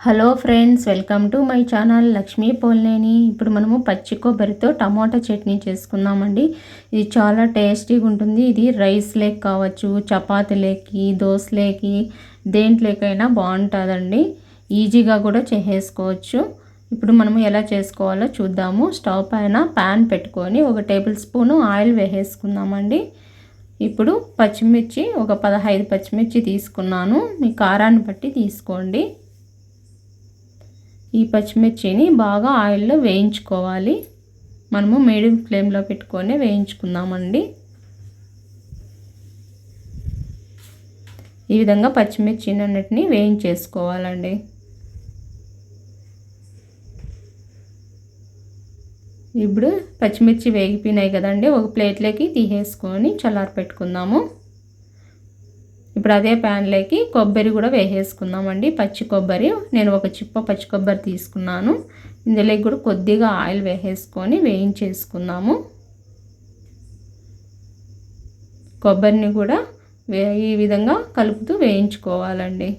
Hello friends welcome to my channel Lakshmi Polneni. ఇప్పుడు మనము పచ్చి కొబ్బరితో టమాటా చట్నీ చేసుకుందామండి. ఇది చాలా టేస్టీగా ఉంటుంది. ఇది రైస్ లేక్ కావచ్చు చపాతీలేకి దోశలేకి దేంట్లోకైనా బాగుంటుందండి. ఈజీగా కూడా చేసేసుకోవచ్చు. ఇప్పుడు మనము ఎలా చేసుకోవాలో చూద్దాము. స్టవ్ పైన ప్యాన్ పెట్టుకొని ఒక టేబుల్ స్పూను ఆయిల్ వేసేసుకుందామండి. ఇప్పుడు పచ్చిమిర్చి ఒక పదహైదు పచ్చిమిర్చి తీసుకున్నాను. మీ కారాన్ని బట్టి తీసుకోండి. ఈ పచ్చిమిర్చిని బాగా ఆయిల్లో వేయించుకోవాలి. మనము మీడియం ఫ్లేమ్లో పెట్టుకొని వేయించుకుందామండి. ఈ విధంగా పచ్చిమిర్చిని అన్నిటిని వేయించేసుకోవాలండి. ఇప్పుడు పచ్చిమిర్చి వేగిపోయినాయి కదండి ఒక ప్లేట్లోకి తీసేసుకొని చల్లారి పెట్టుకుందాము ఇప్పుడు అదే ప్యాన్లోకి కొబ్బరి కూడా వేసేసుకుందామండి. పచ్చి కొబ్బరి. నేను ఒక చిప్ప పచ్చి కొబ్బరి తీసుకున్నాను. ఇందులోకి కూడా కొద్దిగా ఆయిల్ వేసేసుకొని వేయించేసుకుందాము. కొబ్బరిని కూడా ఈ విధంగా కలుపుతూ వేయించుకోవాలండి.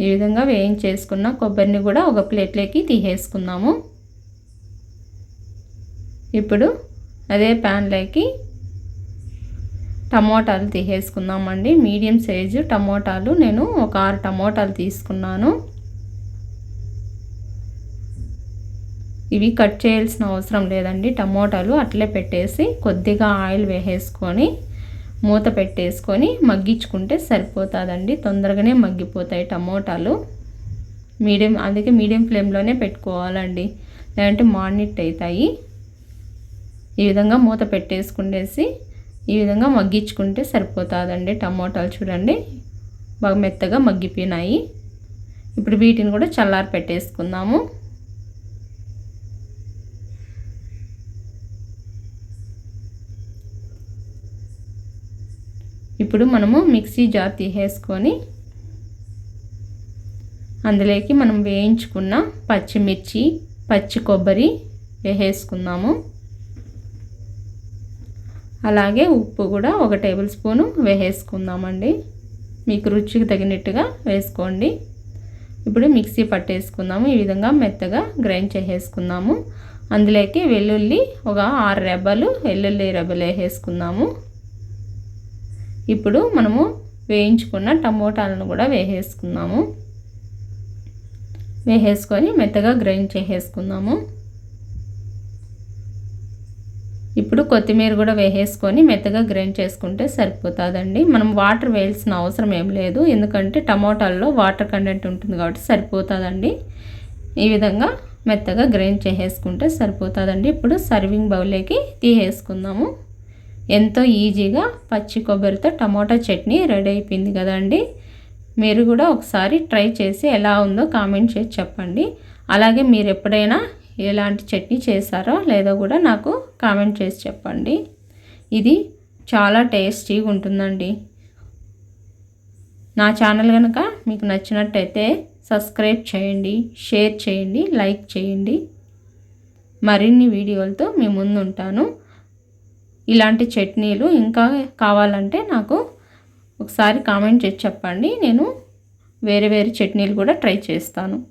ఈ విధంగా వేయించేసుకున్న కొబ్బరిని కూడా ఒక ప్లేట్లోకి తీసేసుకుందాము. ఇప్పుడు అదే ప్యాన్లోకి టమోటాలు తీసేసుకుందామండి. మీడియం సైజు టమోటాలు. నేను ఒక ఆరు టమోటాలు తీసుకున్నాను. ఇవి కట్ చేయాల్సిన అవసరం లేదండి. టమోటాలు అట్లే పెట్టేసి కొద్దిగా ఆయిల్ వేసేసుకొని మూత పెట్టేసుకొని మగ్గించుకుంటే సరిపోతుందండి. తొందరగానే మగ్గిపోతాయి టమోటాలు. మీడియం అందుకే మీడియం ఫ్లేమ్లోనే పెట్టుకోవాలండి. లేదంటే మాడినట్టు అవుతాయి ఈ విధంగా మూత పెట్టేసుకుండేసి ఈ విధంగా మగ్గించుకుంటే సరిపోతుందండి టమోటాలు చూడండి. బాగా మెత్తగా మగ్గిపోయినాయి. ఇప్పుడు వీటిని కూడా చల్లారి పెట్టేసుకుందాము. ఇప్పుడు మనము మిక్సీ జార్ తీసేసుకొని అందులోకి మనం వేయించుకున్న పచ్చిమిర్చి పచ్చి కొబ్బరి వేసేసుకుందాము. అలాగే ఉప్పు కూడా ఒక టేబుల్ స్పూను వేసేసుకుందామండి. మీకు రుచికి తగినట్టుగా వేసుకోండి. ఇప్పుడు మిక్సీ పట్టేసుకుందాము. ఈ విధంగా మెత్తగా గ్రైండ్ చేసేసుకుందాము. అందులోకి వెల్లుల్లి ఒక ఆరు రెబ్బలు వెల్లుల్లి రెబ్బలు వేసేసుకుందాము. ఇప్పుడు మనము వేయించుకున్న టమోటాలను కూడా వేసేసుకుందాము. వేసేసుకొని మెత్తగా గ్రైండ్ చేసేసుకుందాము. ఇప్పుడు కొత్తిమీర కూడా వేసేసుకొని మెత్తగా గ్రైండ్ చేసుకుంటే సరిపోతుందండి. మనం వాటర్ వేయాల్సిన అవసరం ఏం లేదు. ఎందుకంటే టమాటాల్లో వాటర్ కంటెంట్ ఉంటుంది కాబట్టి సరిపోతుందండి. ఈ విధంగా మెత్తగా గ్రైండ్ చేసేసుకుంటే సరిపోతుందండి. ఇప్పుడు సర్వింగ్ బౌల్లోకి తీసేసుకుందాము. ఎంతో ఈజీగా పచ్చి కొబ్బరితో టమాటా చట్నీ రెడీ అయిపోయింది కదండి. మీరు కూడా ఒకసారి ట్రై చేసి ఎలా ఉందో కామెంట్ చేసి చెప్పండి. అలాగే మీరు ఎప్పుడైనా ఎలాంటి చట్నీ చేశారో లేదో కూడా నాకు కామెంట్ చేసి చెప్పండి. ఇది చాలా టేస్టీగా ఉంటుందండి. నా ఛానల్ కనుక మీకు నచ్చినట్టయితే సబ్స్క్రైబ్ చేయండి షేర్ చేయండి లైక్ చేయండి. మరిన్ని వీడియోలతో మీ ముందు ఉంటాను. ఇలాంటి చట్నీలు ఇంకా కావాలంటే నాకు ఒకసారి కామెంట్ చేసి చెప్పండి. నేను వేరే వేరే చట్నీలు కూడా ట్రై చేస్తాను.